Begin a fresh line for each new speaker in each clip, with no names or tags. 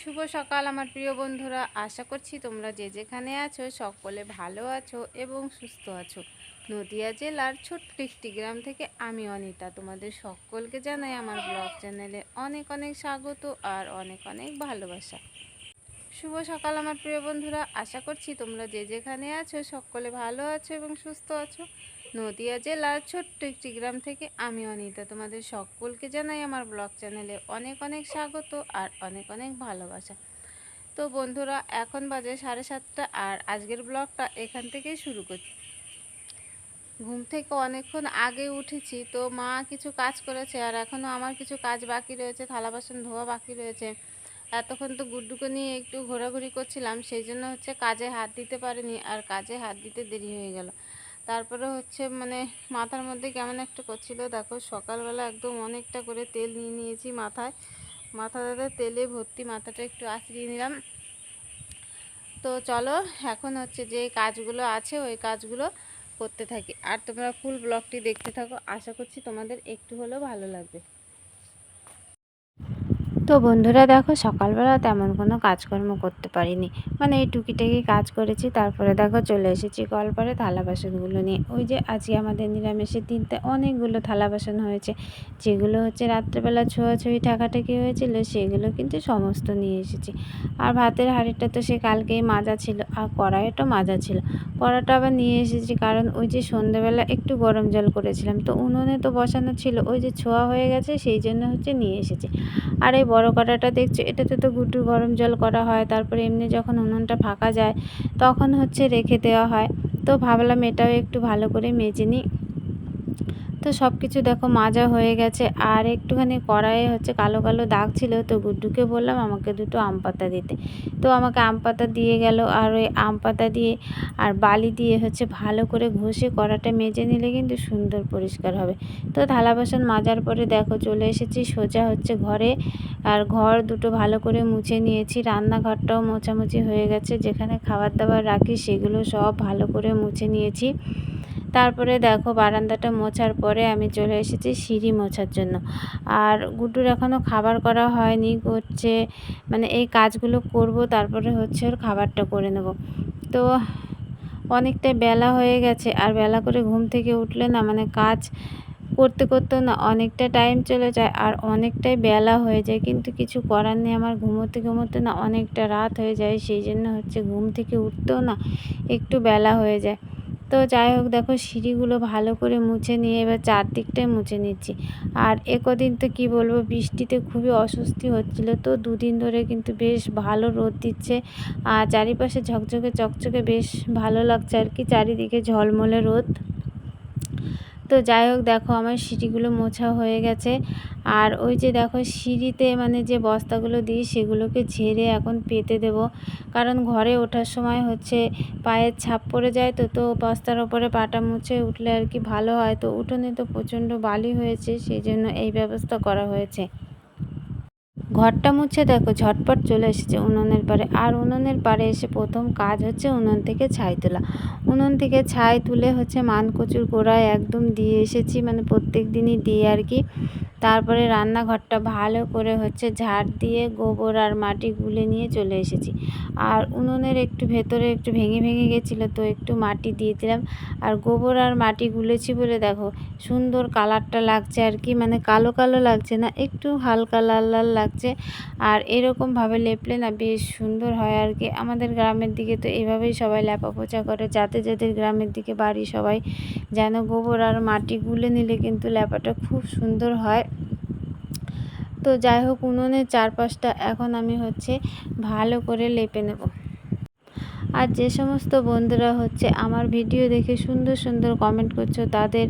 শুভ সকাল, আমার প্রিয় বন্ধুরা। আশা করছি তোমরা যে যেখানে আছো, সকলে ভালো আছো এবং সুস্থ আছো। নদিয়া জেলার ছোট্ট একটি গ্রাম থেকে আমি অনিতা। তোমাদের সকলকে জানাই আমার ব্লগ চ্যানেলে অনেক অনেক স্বাগত আর অনেক অনেক ভালোবাসা। শুভ সকাল, আমার প্রিয় বন্ধুরা। আশা করছি তোমরা যে যেখানে আছো, সকলে ভালো আছো এবং সুস্থ আছো। নদিয়া জেলার ছোট্ট একটি গ্রাম থেকে আমি অনিতা তোমাদের সকলকে জানাই আমার ব্লগ চ্যানেলে অনেক অনেক স্বাগত আর অনেক অনেক ভালোবাসা। তো বন্ধুরা, এখন বাজে সাড়ে সাতটা আর আজকের ব্লগটা এখান থেকেই শুরু করছি ঘুম থেকে অনেকক্ষণ আগে উঠেছি, তো মা কিছু কাজ করেছে আর এখনও আমার কিছু কাজ বাকি রয়েছে, থালা বাসন ধোয়া বাকি রয়েছে। এতক্ষণ তো গুড্ডুকে নিয়ে একটু ঘোরাঘুরি করছিলাম, সেই জন্য হচ্ছে কাজে হাত দিতে পারিনি আর কাজে হাত দিতে দেরি হয়ে গেল। তারপরে হচ্ছে মানে মাথার মধ্যে কেমন একটা করছিল, দেখো সকালবেলা একদম অনেকটা করে তেল নিয়ে নিয়েছি মাথায়। মাথাটাতে তেলে ভর্তি মাথাটা একটু আঁচড়িয়ে নিলাম। তো চলো এখন হচ্ছে যে কাজগুলো আছে ওই কাজগুলো করতে থাকি। আর তোমরা ফুল ব্লগটি দেখতে থাকো। আশা করছি তোমাদের একটু হলেও ভালো লাগবে। তো বন্ধুরা দেখো, সকালবেলা তেমন কোনো কাজকর্ম করতে পারিনি। মানে এই টুকিটাকি কাজ করেছি, তারপরে দেখো চলে এসেছি কলপারে থালা বাসনগুলো নিয়ে। ওই যে আজকে আমাদের নিরামিষের দিনতে অনেকগুলো থালা বাসন হয়েছে, যেগুলো হচ্ছে রাত্রেবেলা ছোঁয়াছুঁয়ি ঠাকাঠাকি হয়েছিল, সেগুলো কিন্তু সমস্ত নিয়ে এসেছি। আর ভাতের হাঁড়িটা তো সে কালকেই মাজা ছিল, আর কড়াইটাও মাজা ছিল। কড়াটা আবার নিয়ে এসেছি কারণ ওই যে সন্ধেবেলা একটু গরম জল করেছিলাম, তো উনুনে তো বসানো ছিল, ওই যে ছোঁয়া হয়ে গেছে, সেই জন্য হচ্ছে নিয়ে এসেছি। আর এই বড় কড়াটা দেখছ, এটাতে তো গুটু গরম জল করা হয়, তারপরে এমনি যখন উনুনটা ফাঁকা যায়, তখন হচ্ছে রেখে দেওয়া হয়। তো ভাবলাম এটাও একটু ভালো করে মেজে নিই। তো সব কিছু দেখো মাজা হয়ে গেছে। আর একটুখানি কড়াইয়ে হচ্ছে কালো কালো দাগ ছিল, তো গুড্ডুকে বললাম আমাকে দুটো আম পাতা দিতে। তো আমাকে আম পাতা দিয়ে গেল, আর ওই আম পাতা দিয়ে আর বালি দিয়ে হচ্ছে ভালো করে ঘষে কড়াটা মেজে নিলে কিন্তু সুন্দর পরিষ্কার হবে। তো থালা বাসন মাজার পরে দেখো চলে এসেছি, সোজা হচ্ছে ঘরে। আর ঘর দুটো ভালো করে মুছে নিয়েছি, রান্নাঘরটাও মোছামুছি হয়ে গেছে। যেখানে খাবার দাবার রাখি সেগুলো সব ভালো করে মুছে নিয়েছি। তারপরে দেখো বারান্দাটা মোছার পরে আমি চলে এসেছি সিঁড়ি মোছার জন্য। আর গুড্ডুর এখনও খাবার করা হয়নি করছে মানে এই কাজগুলো করব, তারপরে হচ্ছে ওর খাবারটা করে নেব। তো অনেকটাই বেলা হয়ে গেছে, আর বেলা করে ঘুম থেকে উঠলে না মানে কাজ করতে করতে না অনেকটা টাইম চলে যায়, আর অনেকটাই বেলা হয়ে যায়। কিন্তু কিছু করার নেই, আমার ঘুমোতে ঘুমোতে না অনেকটা রাত হয়ে যায়, সেই জন্য হচ্ছে ঘুম থেকে উঠতেও না একটু বেলা হয়ে যায়। তো যাই হোক, দেখো সিঁড়িগুলো ভালো করে মুছে নিয়ে এবার চারদিকটাই মুছে নিচ্ছি। আর একদিন কদিন তো কী বলব, বৃষ্টিতে খুবই অস্বস্তি হচ্ছিল। তো দুদিন ধরে কিন্তু বেশ ভালো রোদ দিচ্ছে। আর চারিপাশে ঝকঝকে, চকচকে বেশ ভালো লাগছে আর কি, চারিদিকে ঝলমলে রোদ। তো যাই হোক, দেখো আমার সিঁড়িগুলো মোছা হয়ে গেছে। আর ওই যে দেখো, সিঁড়িতে মানে যে বস্তাগুলো দিই সেগুলোকে ঝেড়ে এখন পেতে দেব। কারণ ঘরে ওঠার সময় হচ্ছে পায়ের ছাপ পড়ে যায় তো তো বস্তার ওপরে পাটা মুছে উঠলে আর কি ভালো হয়। তো উঠোনে তো প্রচণ্ড বালি হয়েছে, সেই জন্য এই ব্যবস্থা করা হয়েছে। ঘরটা মুছে দেখো, ঝটপট চলে এসেছে উনুনের পারে আর উনুনের পারে এসে প্রথম কাজ হচ্ছে উনুন থেকে ছাই তোলা। উনুন থেকে ছাই তুলে হচ্ছে মানকচুর গোড়ায় একদম দিয়ে এসেছি মানে প্রত্যেক দিনই দিই আর কি। তারপরে রান্নাঘরটা ভালো করে হচ্ছে ঝাড় দিয়ে গোবর আর মাটি গুলে নিয়ে চলে এসেছি। আর উনুনের একটু ভেতরে একটু ভেঙে ভেঙে গেছিল, তো একটু মাটি দিয়ে দিলাম। আর গোবর আর মাটি গুলেছি বলে দেখো, সুন্দর কালারটা লাগছে আর কি মানে কালো কালো লাগছে না, একটু হালকা লাল লাল লাগছে। আর এরকমভাবে লেপলে না বেশ সুন্দর হয় আর কি। আমাদের গ্রামের দিকে তো এভাবেই সবাই লেপা পোচা করে, যাতে যাদের গ্রামের দিকে বাড়ি সবাই যেন গোবর আর মাটি গুলে নিলে কিন্তু লেপাটা খুব সুন্দর হয়। তো যাই হোক, উনুনের চারপাশটা এখন আমি হচ্ছে ভালো করে লেপে নেব। আর যে সমস্ত বন্ধুরা হচ্ছে আমার ভিডিও দেখে সুন্দর সুন্দর কমেন্ট করছ, তাদের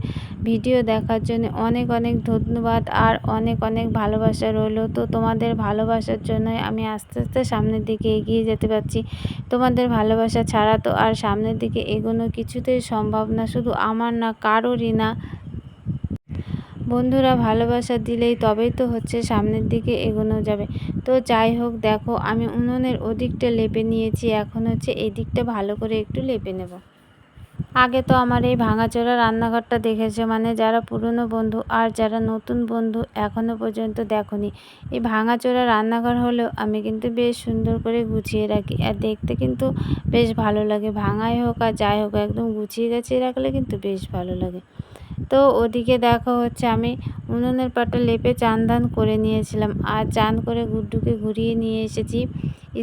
ভিডিও দেখার জন্য অনেক অনেক ধন্যবাদ আর অনেক অনেক ভালোবাসা রইল। তো তোমাদের ভালোবাসার জন্যই আমি আস্তে আস্তে সামনের দিকে এগিয়ে যেতে পারছি। তোমাদের ভালোবাসা ছাড়া তো আর সামনের দিকে এগোনো কিছুতেই সম্ভব না, শুধু আমার না কারোরই না। বন্ধুরা ভালোবাসা দিলেই তবেই তো হচ্ছে সামনের দিকে এগোনো যাবে। তো যাই হোক, দেখো, আমি উনুনের ওদিকটা লেপে নিয়েছি, এখন হচ্ছে এই দিকটা ভালো করে একটু লেপে নেব। আগে তো আমার এই ভাঙাচোরা রান্নাঘরটা দেখেছে মানে যারা পুরনো বন্ধু আর যারা নতুন বন্ধু এখনও পর্যন্ত দেখনি, এই ভাঙাচোরা রান্নাঘর হলেও আমি কিন্তু বেশ সুন্দর করে গুছিয়ে রাখি। আর দেখতে কিন্তু বেশ ভালো লাগে, ভাঙাই হোক আর যাই হোক, একদম গুছিয়ে গাছিয়ে রাখলে কিন্তু বেশ ভালো লাগে। তো ওদিকে দেখো হচ্ছে আমি উনুনের পাটা লেপে চান ধান করে নিয়েছিলাম। আর চান করে গুড্ডুকে ঘুরিয়ে নিয়ে এসেছি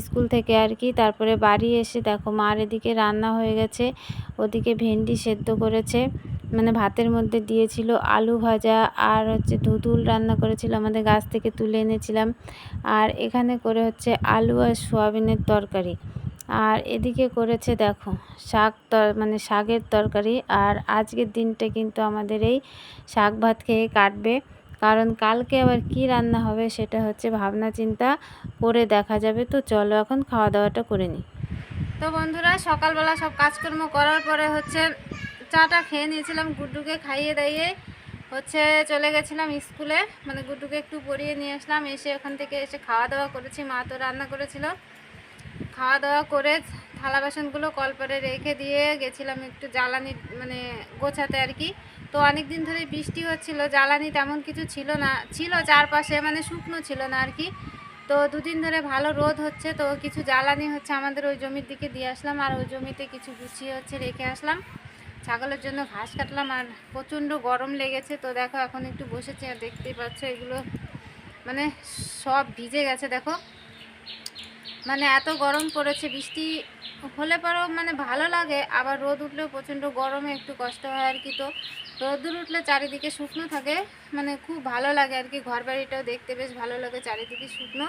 স্কুল থেকে আর কি। তারপরে বাড়ি এসে দেখো মার এদিকে রান্না হয়ে গেছে, ওদিকে ভেন্ডি সেদ্ধ করেছে মানে ভাতের মধ্যে দিয়েছিল আলু ভাজা আর হচ্ছে ধুতুল রান্না করেছিল, আমাদের গাছ থেকে তুলে এনেছিলাম। আর এখানে করে হচ্ছে আলু আর সোয়াবিনের তরকারি। আর এদিকে করেছে দেখো, শাক তর মানে শাকের তরকারি। আর আজকের দিনটা কিন্তু আমাদের এই শাক ভাত খেয়ে কাটবে। কারণ কালকে আবার কি রান্না হবে সেটা হচ্ছে ভাবনা চিন্তা করে দেখা যাবে। তো চলো এখন খাওয়া দাওয়াটা করে নিই। তো বন্ধুরা, সকালবেলা সব কাজকর্ম করার পরে হচ্ছে চাটা খেয়ে নিয়েছিলাম গুড্ডুকে খাইয়ে দাইয়ে। হচ্ছে চলে গেছিলাম স্কুলে মানে গুড্ডুকে একটু পরিয়ে নিয়ে আসলাম। এসে ওখান থেকে এসে খাওয়া দাওয়া করেছি, মা তো রান্না করেছিল। খাওয়া দাওয়া করে থালা বাসনগুলো কলপারে রেখে দিয়ে গেছিলাম একটু জ্বালানি মানে গোছাতে আর কি। তো অনেক দিন ধরে বৃষ্টি হচ্ছিল, জ্বালানি তেমন কিছু ছিল না, ছিল চারপাশে মানে শুকনো ছিল না আর কি। তো দুদিন ধরে ভালো রোদ হচ্ছে, তো কিছু জ্বালানি হচ্ছে আমাদের ওই জমির দিকে দিয়ে আসলাম আর ওই জমিতে কিছু গুছিয়ে হচ্ছে রেখে আসলাম। ছাগলের জন্য ঘাস কাটলাম আর প্রচণ্ড গরম লেগেছে, তো দেখো এখন একটু বসেছি আর দেখতেই পাচ্ছ এগুলো মানে সব ভিজে গেছে, দেখো। মানে এত গরম পড়েছে, বৃষ্টি হলে পরেও মানে ভালো লাগে, আবার রোদ উঠলেও প্রচণ্ড গরমে একটু কষ্ট হয় আর কি তো। রোদ্দুর উঠলে চারিদিকে শুকনো থাকে মানে খুব ভালো লাগে আর কি ঘর বাড়িটাও দেখতে বেশ ভালো লাগে চারিদিকে শুকনো।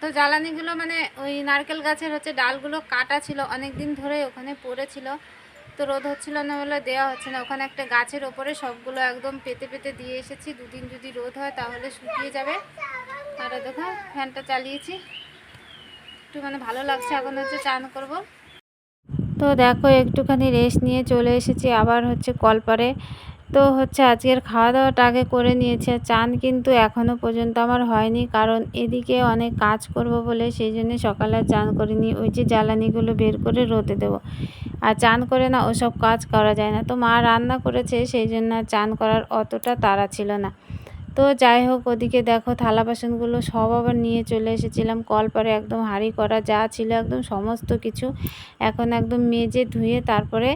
তো জ্বালানিগুলো মানে ওই নারকেল গাছের হচ্ছে ডালগুলো কাটা ছিল অনেক দিন ধরে ওখানে পড়েছিল। তো রোদ হচ্ছিল না বলে দেওয়া হচ্ছে না। ওখানে একটা গাছের ওপরে সবগুলো একদম পেতে পেতে দিয়ে এসেছি। দুদিন যদি রোদ হয় তাহলে শুকিয়ে যাবে। আর দেখো, ফ্যানটা চালিয়েছি। একটু মানে ভালো লাগছে। এখন হচ্ছে চান করব। তো দেখো, একটুখানি রেস্ট নিয়ে চলে এসেছি। আবার হচ্ছে কলপারে। তো হচ্ছে আজকের খাওয়া দাওয়াটা আগে করে নিয়েছে চান কিন্তু এখনও পর্যন্ত আমার হয়নি। কারণ এদিকে অনেক কাজ করব বলে সেই জন্য সকালে চান করিনি। ওই যে জ্বালানিগুলো বের করে রোদে দেব। আর চান করে না ওসব কাজ করা যায় না। তো মা রান্না করেছে, সেই জন্য চান করার অতটা তাড়া ছিল না। তো যাই হোক, ওদিকে দেখো থালা বাসনগুলো সব আবার নিয়ে চলে এসেছিলাম। কল পরে একদম হাঁড়ি করা যা ছিল একদম সমস্ত কিছু এখন একদম মেজে ধুয়ে তারপরে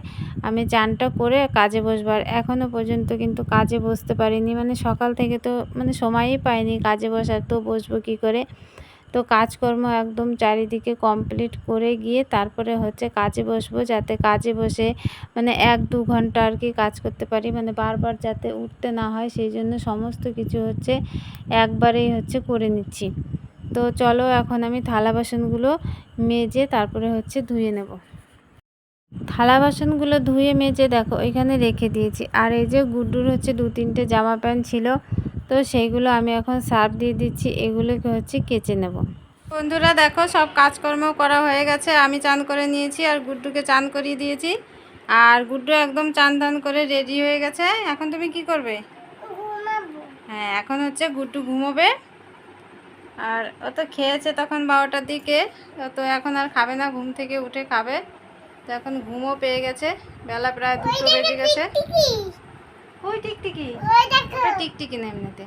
আমি চানটা করে কাজে বসবার এখনও পর্যন্ত কিন্তু কাজে বসতে পারিনি। মানে সকাল থেকে তো মানে সময়ই পাইনি কাজে বসার, তো বসবো কী করে? তো কাজকর্ম একদম চারিদিকে কমপ্লিট করে গিয়ে তারপরে হচ্ছে কাজে বসবো যাতে কাজে বসে মানে এক দু ঘণ্টা আর কি কাজ করতে পারি। মানে বারবার যাতে উঠতে না হয় সেই জন্য সমস্ত কিছু হচ্ছে একবারেই হচ্ছে করে নিচ্ছি। তো চলো এখন আমি থালা বাসনগুলো মেজে তারপরে হচ্ছে ধুয়ে নেব। থালা বাসনগুলো ধুয়ে মেজে দেখো এখানে রেখে দিয়েছি। আর এই যে গুড্ডুর হচ্ছে দু তিনটে জামা প্যান্ট ছিল তো সেইগুলো আমি এখন সার্ফ দিয়ে দিচ্ছি এগুলোকে হচ্ছে কেচে নেব। বন্ধুরা দেখো সব কাজকর্ম করা হয়ে গেছে। আমি চান করে নিয়েছি আর গুড্ডুকে চান করিয়ে দিয়েছি। আর গুড্ডু একদম চান ধান করে রেডি হয়ে গেছে। এখন তুমি কি করবে? হ্যাঁ এখন হচ্ছে গুড্ডু ঘুমোবে। আর ও তো খেয়েছে তখন বারোটার দিকে। ও তো এখন আর খাবে না ঘুম থেকে উঠে খাবে। তো এখন ঘুমও পেয়ে গেছে। বেলা প্রায় দুটো বেজে গেছে। ওই টিকটিকি। ওটা টিকটিকি না এমনিতে।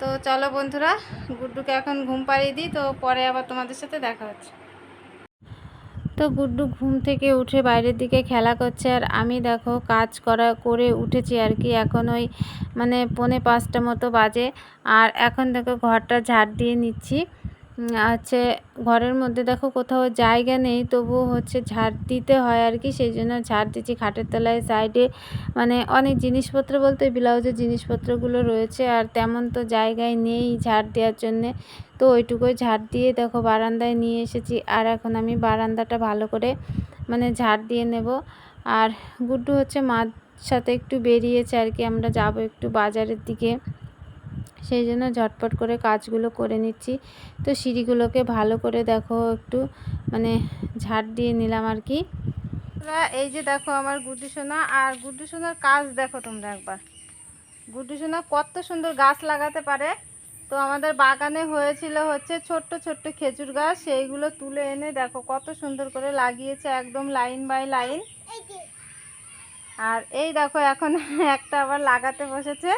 তো চলো বন্ধুরা গুড্ডুকে এখন ঘুম পাড়িয়ে দিই তো পরে আবার তোমাদের সাথে দেখা হচ্ছে। তো গুড্ডু ঘুম থেকে উঠে বাইরের দিকে খেলা করছে আর আমি দেখো কাজ করা করে উঠেছি আর কি। এখন ওই মানে পৌনে পাঁচটা মতো বাজে আর এখন দেখো ঘরটা ঝাড় দিয়ে নিচ্ছি। হচ্ছে ঘরের মধ্যে দেখো কোথাও জায়গা নেই, তবুও হচ্ছে ঝাড় দিতে হয় আর কি, সেই জন্য ঝাড় দিচ্ছি খাটের তলায় সাইডে মানে অনেক জিনিসপত্র বলতে ব্লাউজের জিনিসপত্রগুলো রয়েছে আর তেমন তো জায়গায় নেই ঝাড় দেওয়ার জন্যে। তো ওইটুকুই ঝাড় দিয়ে দেখো বারান্দায় নিয়ে এসেছি আর এখন আমি বারান্দাটা ভালো করে মানে ঝাড় দিয়ে নেব। আর গুড্ডু হচ্ছে মার সাথে একটু বেরিয়েছে আর কি, আমরা যাব একটু বাজারের দিকে। সেই জন্য ঝটপট করে কাজগুলো করে নিচ্ছি। তো সিঁড়িগুলোকে ভালো করে দেখো, একটু মানে ঝাড় দিয়ে নিলাম আর কি। এই যে দেখো আমার গুড্ডু সোনা, আর গুড্ডু সোনার কাজ দেখো তোমরা একবার। গুড্ডু সোনা কত সুন্দর গাছ লাগাতে পারে। তো আমাদের বাগানে হয়েছিল হচ্ছে ছোট্ট ছোট্ট খেজুর গাছ, সেইগুলো তুলে এনে দেখো কত সুন্দর করে লাগিয়েছে একদম লাইন বাই লাইন। আর এই দেখো এখন একটা আবার লাগাতে বসেছে।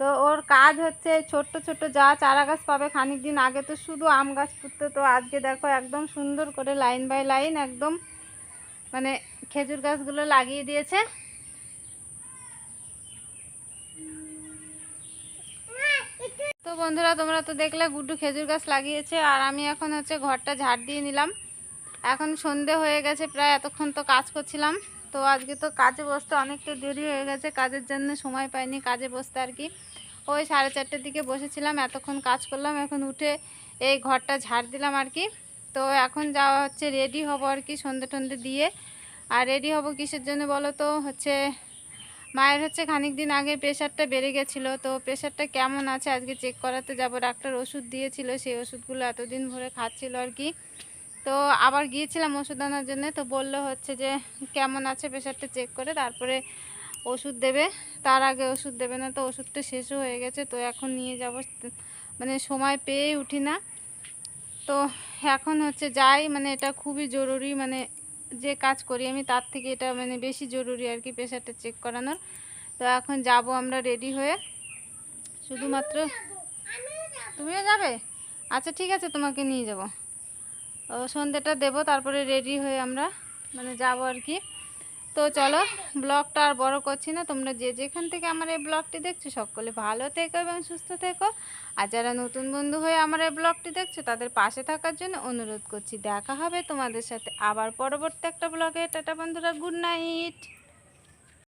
তো ওর কাজ হচ্ছে ছোট্ট ছোট্ট যা চারা গাছ পাবে খানিক দিন আগে তো শুধু আম গাছ পুঁততো। তো আজকে দেখো একদম সুন্দর করে লাইন বাই লাইন একদম মানে খেজুর গাছগুলো লাগিয়ে দিয়েছে। তো বন্ধুরা তোমরা তো দেখলে গুড্ডু খেজুর গাছ লাগিয়েছে আর আমি এখন হচ্ছে ঘরটা ঝাড় দিয়ে নিলাম। এখন সন্ধে হয়ে গেছে, প্রায় এতক্ষণ তো কাজ করছিলাম। তো আজকে তো কাজে বসতে অনেকটা দেরি হয়ে গেছে, কাজের জন্য সময় পাইনি কাজে বসতে আর কি। ওই সাড়ে চারটের দিকে বসেছিলাম, এতক্ষণ কাজ করলাম, এখন উঠে এই ঘরটা ঝাড় দিলাম আর কি। তো এখন যাওয়া হচ্ছে রেডি হব আর কি সন্ধে টন্ধে দিয়ে। আর রেডি হব কিসের জন্য বলো তো? হচ্ছে মায়ের হচ্ছে খানিক দিন আগে প্রেশারটা বেড়ে গেছিল, তো প্রেশারটা কেমন আছে? আজকে চেক করাতে যাব। ডাক্তার ওষুধ দিয়েছিল, সেই ওষুধগুলো এতদিন ভরে খাচ্ছিল আর কি। তো আবার গিয়েছিলাম ওষুধ আনার জন্য, তো বলল হচ্ছে যে কেমন আছে প্রেশারটা চেক করে তারপরে ওষুধ দেবে। তার আগে ওষুধ দেবে না তো ওষুধটা শেষও হয়ে গেছে, তো এখন নিয়ে যাব। মানে সময় পেয়েই উঠি না। তো এখন হচ্ছে যাই মানে এটা খুবই জরুরি মানে যে কাজ করি আমি তার থেকে এটা মানে বেশি জরুরি আর কি প্রেশারটা চেক করানোর। তো এখন যাব আমরা রেডি হয়ে। শুধুমাত্র তুমিও যাবে? আচ্ছা ঠিক আছে, তোমাকে নিয়ে যাব। সন্ধ্যেটা দেব, তারপরে রেডি হয়ে আমরা মানে যাব আর কি। তো চলো, ব্লগটা আর বড় করছি না, তোমরা যে যেখান থেকে আমার এই ব্লগটি দেখছ, সকলে ভালো থেকো এবং সুস্থ থেকো। আর যারা নতুন বন্ধু হয়ে আমার এই ব্লগটি দেখছ, তাদের পাশে থাকার জন্য অনুরোধ করছি, দেখা হবে তোমাদের সাথে আবার পরবর্তী একটা ব্লগে। টাটা বন্ধুরা, গুড নাইট।